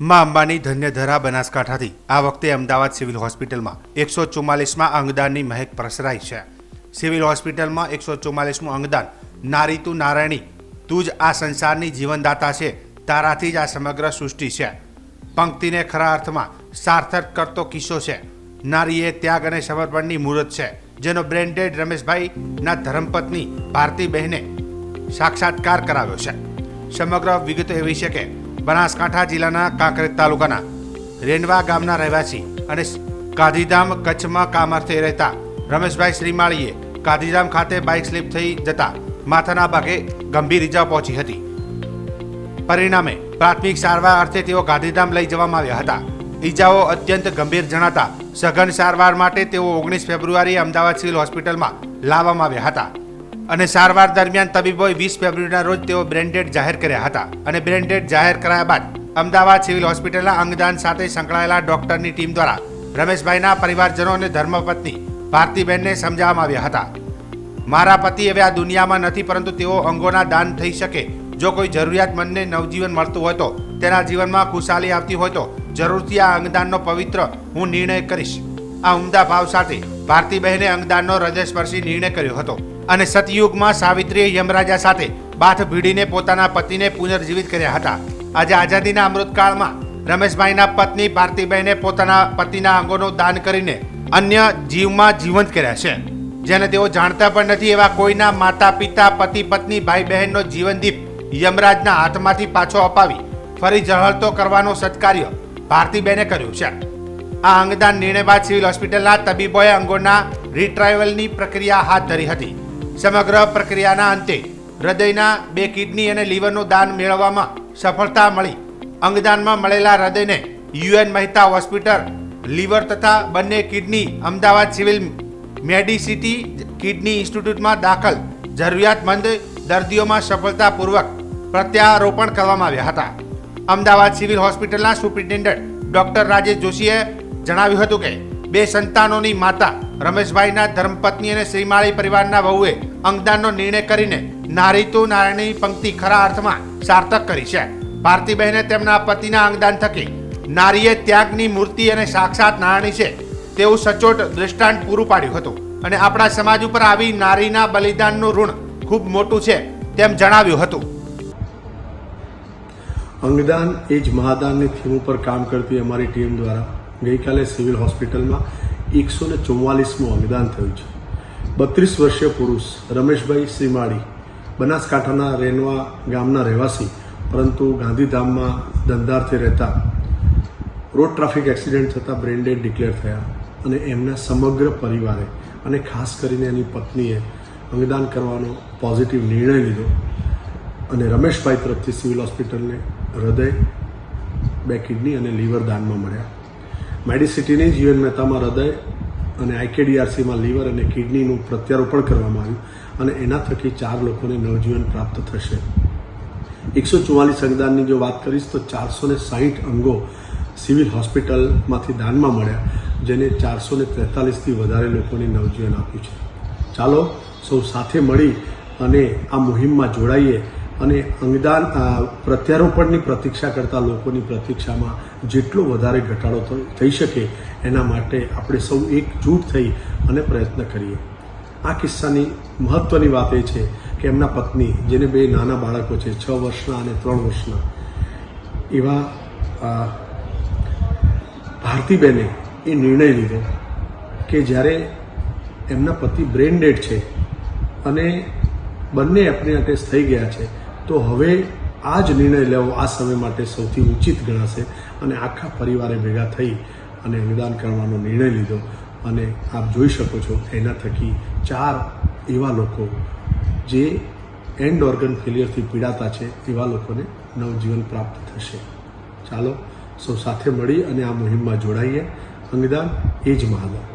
મા અંબાની ધન્યધરા બનાસકાંઠાથી. આ વખતે અમદાવાદ સિવિલ હોસ્પિટલમાં એકસો ચુમ્માલીસમાં અંગદાનની મહેક પ્રસરાઈ છે. સિવિલ હોસ્પિટલમાં એકસો ચુમ્માલીસમું અંગદાન નારી તું નારાયણી, તું જ આ સંસારની જીવનદાતા છે, તારાથી જ આ સમગ્ર સૃષ્ટિ છે. પંક્તિને ખરા અર્થમાં સાર્થક કરતો કિસ્સો છે. નારી એ ત્યાગ અને સમર્પણની મૂર્ત છે, જેનો બ્રેન્ડેડ રમેશભાઈના ધર્મપત્ની ભારતી બહેને સાક્ષાત્કાર કરાવ્યો છે. સમગ્ર વિગતો એવી છે કે બનાસકાંઠા જિલ્લાના કાંકરેજ તાલુકાના રેનવા ગામના રહેવાસી અને ગાંધીધામ કચ્છમાં કામ અર્થે રહેતા રમેશભાઈ શ્રીમાળીએ ગાંધીધામ ખાતે બાઇક સ્લીપ થઈ જતા માથાના ભાગે ગંભીર ઇજા પહોંચી હતી. પરિણામે પ્રાથમિક સારવાર અર્થે તેઓ ગાંધીધામ લઈ જવામાં આવ્યા હતા. ઈજાઓ અત્યંત ગંભીર જણાતા સઘન સારવાર માટે તેઓ ઓગણીસ ફેબ્રુઆરીએ અમદાવાદ સિવિલ હોસ્પિટલમાં લાવવામાં આવ્યા હતા. અને સારવાર દરમિયાન તબીબોએ વીસ ફેબ્રુઆરીના રોજ તેઓ બ્રેન્ડેડ જાહેર કર્યા હતા અને બ્રેન્ડેડ જાહેર કરાયા બાદ અમદાવાદ સિવિલ હોસ્પિટલના અંગદાન સાથે સંકળાયેલા ડોક્ટરની ટીમ દ્વારા રમેશભાઈના પરિવારજનો અને ધર્મપત્ની ભારતીબેનને સમજાવવામાં આવ્યા હતા. મારા પતિ હવે આ દુનિયામાં નથી, પરંતુ તેઓ અંગોના દાન થઈ શકે. જો કોઈ જરૂરિયાતમંદને નવજીવન મળતું હોય તો તેના જીવનમાં ખુશાલી આવતી હોય તો જરૂરથી આ અંગદાનનો પવિત્ર હું નિર્ણય કરીશ. આ ઉમદા ભાવ સાથે ભારતીબહેને અંગદાનનો હૃદયસ્પર્શી નિર્ણય કર્યો હતો. અને સતયુગમાં સાવિત્રીએ યમરાજા સાથે બાથ ભીડીને પોતાના પતિને પુનર્જીવિત કર્યા હતા. આજે આઝાદીના અમૃતકાળમાં રમેશભાઈના પત્ની ભારતીબહેને પોતાના પતિના અંગોનું દાન કરીને અન્ય જીવમાં જીવંત કર્યા છે. જેને તેઓ જાણતા પણ નથી એવા કોઈના માતા પિતા, પતિ, પત્ની, ભાઈ, બહેનનો જીવનદીપ યમરાજના હાથમાંથી પાછો અપાવી ફરી ઝળહળતો કરવાનો સત્કાર્ય ભારતીબેને કર્યું છે. આ અંગદાન નિર્ણય બાદ સિવિલ હોસ્પિટલના તબીબોએ અંગોના રિટ્રાયવલની પ્રક્રિયા હાથ ધરી હતી. સમગ્ર પ્રક્રિયાના અંતે હૃદયના બે કિડની અને લીવરનું દાન મેળવવામાં સફળતા મળી. અંગદાનમાં મળેલા હૃદયને યુએન મહેતા હોસ્પિટલ, લીવર તથા બંને kidney Ahmedabad civil medicity kidney ઇન્સ્ટિટ્યૂટમાં દાખલ જરૂરિયાતમંદ દર્દીઓમાં સફળતાપૂર્વક પ્રત્યારોપણ કરવામાં આવ્યા હતા. અમદાવાદ સિવિલ હોસ્પિટલના સુપ્રિન્ટેન્ડન્ટ ડોક્ટર રાજેશ જોશીએ જણાવ્યું હતું કે, બે સંતાનોની માતા રમેશભાઈના ધર્મપત્ની અને શ્રીમાળી પરિવારના વહુએ અંગદાનનો નિર્ણય કરીને નારી તું નારાયણની પંક્તિ ખરા અર્થમાં સાર્થક કરી છે. ભારતીબહેને તેમના પતિના અંગદાન થકી નારીએ ત્યાગની મૂર્તિ અને સાક્ષાત નારાયણી છે તેવું સચોટ દૃષ્ટાંત પૂરું પાડ્યું હતું. અને આપણા સમાજ ઉપર આવી નારીના બલિદાનનું ઋણ ખૂબ મોટું છે તેમ જણાવ્યું હતું. અંગદાન એ જ મહાદાનની થીમ ઉપર કામ કરતી અમારી ટીમ દ્વારા ગઈકાલે સિવિલ હોસ્પિટલમાં એકસો ને ચુમ્માલીસમું અંગદાન થયું છે. બત્રીસ વર્ષીય પુરુષ રમેશભાઈ શ્રીમાળી બનાસકાંઠાના રેનવા ગામના રહેવાસી, પરંતુ ગાંધીધામમાં ધંધાર્થે રહેતા. રોડ ટ્રાફિક એક્સિડન્ટ થતાં બ્રેન્ડેડ ડિક્લેર થયા અને એમના સમગ્ર પરિવારે અને ખાસ કરીને એની પત્નીએ અંગદાન કરવાનો પોઝિટિવ નિર્ણય લીધો અને રમેશભાઈ તરફથી સિવિલ હોસ્પિટલને હૃદય, બે કિડની અને લીવર દાનમાં મળ્યા. મેડિસિટીની જીવન મહેતામાં હૃદય અને આઈકેડીઆરસીમાં લીવર અને કિડનીનું પ્રત્યારોપણ કરવામાં આવ્યું અને એના થકી ચાર લોકોને નવજીવન પ્રાપ્ત થશે. એકસો ચુમ્માલીસ અંગદાનની જો વાત કરીશ તો ચારસો ને સાહીઠ અંગો સિવિલ હોસ્પિટલમાંથી દાનમાં મળ્યા, જેને ચારસો ને તેતાલીસથી વધારે લોકોને નવજીવન આપ્યું છે. ચાલો સૌ સાથે મળી અને આ મુહિમમાં જોડાઈએ અને અંગદાન પ્રત્યારોપણની પ્રતીક્ષા કરતા લોકોની પ્રતીક્ષામાં જેટલો વધારે ઘટાડો થઈ શકે એના માટે આપણે સૌ એકજૂટ થઈ અને પ્રયત્ન કરીએ. આ કિસ્સાની મહત્ત્વની વાત એ છે કે એમના પત્ની, જેને બે નાના બાળકો છે, છ વર્ષના અને ત્રણ વર્ષના, એવા ભારતીબેને એ નિર્ણય લીધો કે જ્યારે એમના પતિ બ્રેન ડેડ છે અને બંને એપની અટેસ્ટ થઈ ગયા છે તો હવે આ જ નિર્ણય લેવો આ સમય માટે સૌથી ઉચિત ગણાશે અને આખા પરિવારે ભેગા થઈ અને અંગદાન કરવાનો નિર્ણય લીધો. અને આપ જોઈ શકો છો એના થકી ચાર એવા લોકો જે એન્ડ ઓર્ગન ફેલિયરથી પીડાતા છે, એવા લોકોને નવજીવન પ્રાપ્ત થશે. ચાલો સૌ સાથે મળી અને આ મુહિમમાં જોડાઈએ. અંગદાન એ જ મહાદાન.